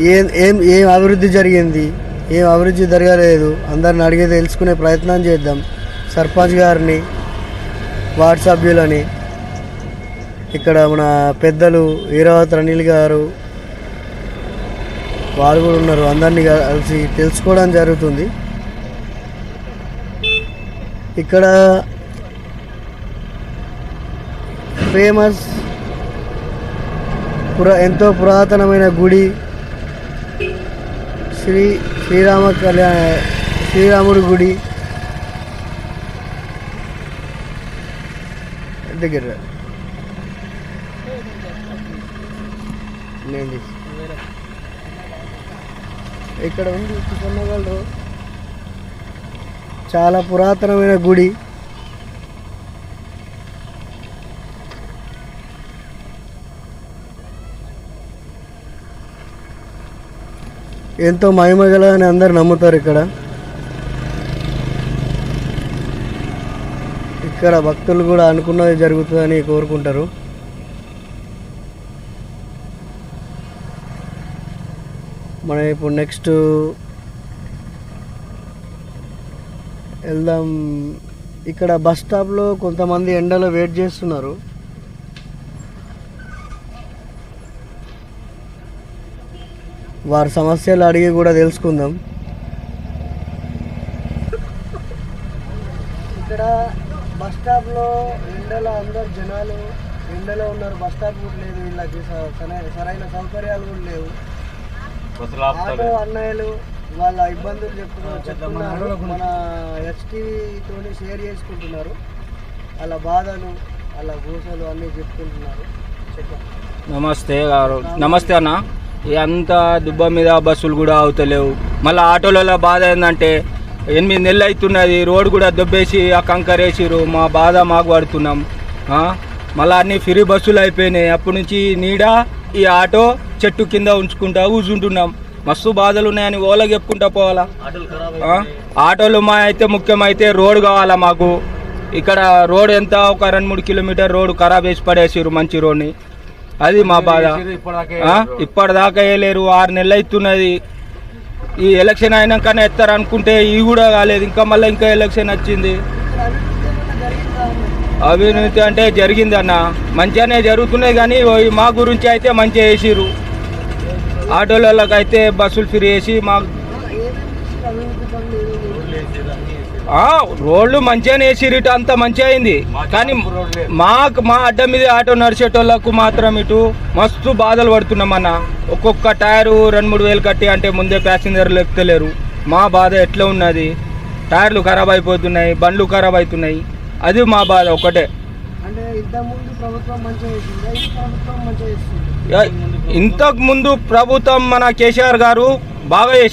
ఏం ఏం ఏం అభివృద్ధి జరిగింది? ఏం అభివృద్ధి జరగలేదు? అందరిని అడిగి తెలుసుకునే ప్రయత్నం చేద్దాం. సర్పంచ్ గారిని వార్డు సభ్యులని ఇక్కడ మన పెద్దలు ఈరావత్ అనిల్ గారు వారు కూడా ఉన్నారు. అందరినీ కలిసి తెలుసుకోవడం జరుగుతుంది. ఇక్కడ ఫేమస్ పురా ఎంతో పురాతనమైన గుడి శ్రీ శ్రీరామ కళ్యాణ శ్రీరాముడి గుడి దగ్గర. నేను ఇక్కడ ఉంది కొన్నగలరు చాలా పురాతనమైన గుడి. ఎంతో మహిమ అని అందరు నమ్ముతారు ఇక్కడ. ఇక్కడ భక్తులు కూడా అనుకున్నది జరుగుతుందని కోరుకుంటారు. మనం ఇప్పుడు నెక్స్ట్ వెళ్దాం. ఇక్కడ బస్ స్టాప్లో కొంతమంది ఎండలో వెయిట్ చేస్తున్నారు. వారి సమస్యలు అడిగి కూడా తెలుసుకుందాం. ఇక్కడ బస్ స్టాప్లో ఎండలో అందరు జనాలు ఎండలో ఉన్నారు. బస్ స్టాప్ కూడా లేదు వీళ్ళకి. స- సరైన సరైన సౌకర్యాలు కూడా లేవు. ఆటో అన్నయ్యలు వాళ్ళ ఇబ్బందులు చెప్తున్నారు మన హెచ్టీవీ తోని షేర్ చేసుకుంటున్నారు. వాళ్ళ బాధలు వాళ్ళ గోసలు అన్నీ చెప్తుంటున్నారు చెప్పండి. నమస్తే గారు. నమస్తే అన్న. అంతా దుబ్బ మీద బస్సులు కూడా అవుతలేవు మళ్ళీ ఆటోలలో బాధ ఏంటంటే ఎనిమిది నెలలు అవుతున్నది రోడ్ కూడా దొబ్బేసి ఆ కంకర్ వేసిరు మా బాధ మాకు పడుతున్నాం? మళ్ళీ అన్ని ఫ్రీ బస్సులు అయిపోయినాయి. అప్పటి నుంచి నీడ ఈ ఆటో చెట్టు కింద ఉంచుకుంటా కూర్చుంటున్నాం. మస్తు బాధలు ఉన్నాయని ఓళ్ళకి చెప్పుకుంటా పోవాలా? ఆటోలు మా అయితే ముఖ్యమైతే రోడ్ కావాలా మాకు? ఇక్కడ రోడ్ ఎంత? ఒక రెండు మూడు కిలోమీటర్ రోడ్ ఖరాబ్ చేసి పడేసిరు మంచి రోడ్ని. అది మా బాధ? ఇప్పటిదాకా వేయలేరు ఆరు నెలలు అవుతున్నది. ఈ ఎలక్షన్ అయినాకనే ఎత్తారు అనుకుంటే ఇవి కూడా కాలేదు ఇంకా మళ్ళీ ఇంకా ఎలక్షన్ వచ్చింది. అవినీతి అంటే జరిగింది అన్న. మంచిగానే జరుగుతున్నాయి కానీ మా గురించి అయితే మంచిగా వేసిరు ఆటోలకి అయితే బస్సులు ఫ్రీ వేసి మా ఆ, రోడ్లు మంచిగానే వేసిరు ఇటు అంత మంచిగా అయింది. కానీ మాకు మా అడ్డ మీద ఆటో నడిచేటోళ్ళకు మాత్రం ఇటు మస్తు బాధలు పడుతున్నాం అన్న. ఒక్కొక్క టైరు రెండు మూడు వేలు కట్టి అంటే ముందే ప్యాసింజర్లు ఎక్కుతలేరు. మా బాధ ఎట్లా ఉన్నది? టైర్లు ఖరాబ్ అయిపోతున్నాయి బండ్లు ఖరాబ్ అవుతున్నాయి. అది మా బాధ ఒకటే. ఇంతకు ముందు ప్రభుత్వం మన కేసీఆర్ గారు బాగా చేసి